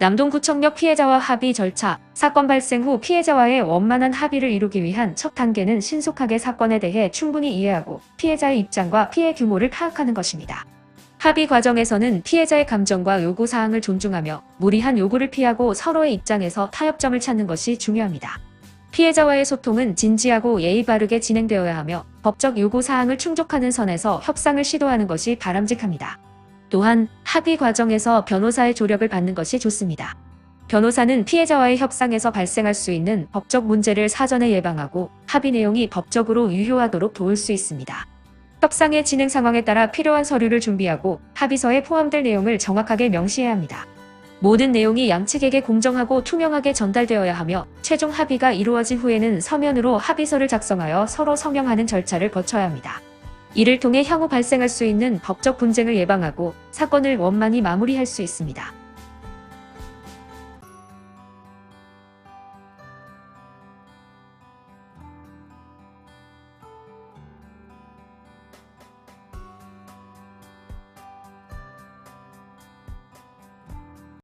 남동구청역 피해자와 합의 절차, 사건 발생 후 피해자와의 원만한 합의를 이루기 위한 첫 단계는 신속하게 사건에 대해 충분히 이해하고 피해자의 입장과 피해 규모를 파악하는 것입니다. 합의 과정에서는 피해자의 감정과 요구 사항을 존중하며 무리한 요구를 피하고 서로의 입장에서 타협점을 찾는 것이 중요합니다. 피해자와의 소통은 진지하고 예의 바르게 진행되어야 하며 법적 요구 사항을 충족하는 선에서 협상을 시도하는 것이 바람직합니다. 또한 합의 과정에서 변호사의 조력을 받는 것이 좋습니다. 변호사는 피해자와의 협상에서 발생할 수 있는 법적 문제를 사전에 예방하고 합의 내용이 법적으로 유효하도록 도울 수 있습니다. 협상의 진행 상황에 따라 필요한 서류를 준비하고 합의서에 포함될 내용을 정확하게 명시해야 합니다. 모든 내용이 양측에게 공정하고 투명하게 전달되어야 하며 최종 합의가 이루어진 후에는 서면으로 합의서를 작성하여 서로 서명하는 절차를 거쳐야 합니다. 이를 통해 향후 발생할 수 있는 법적 분쟁을 예방하고 사건을 원만히 마무리할 수 있습니다.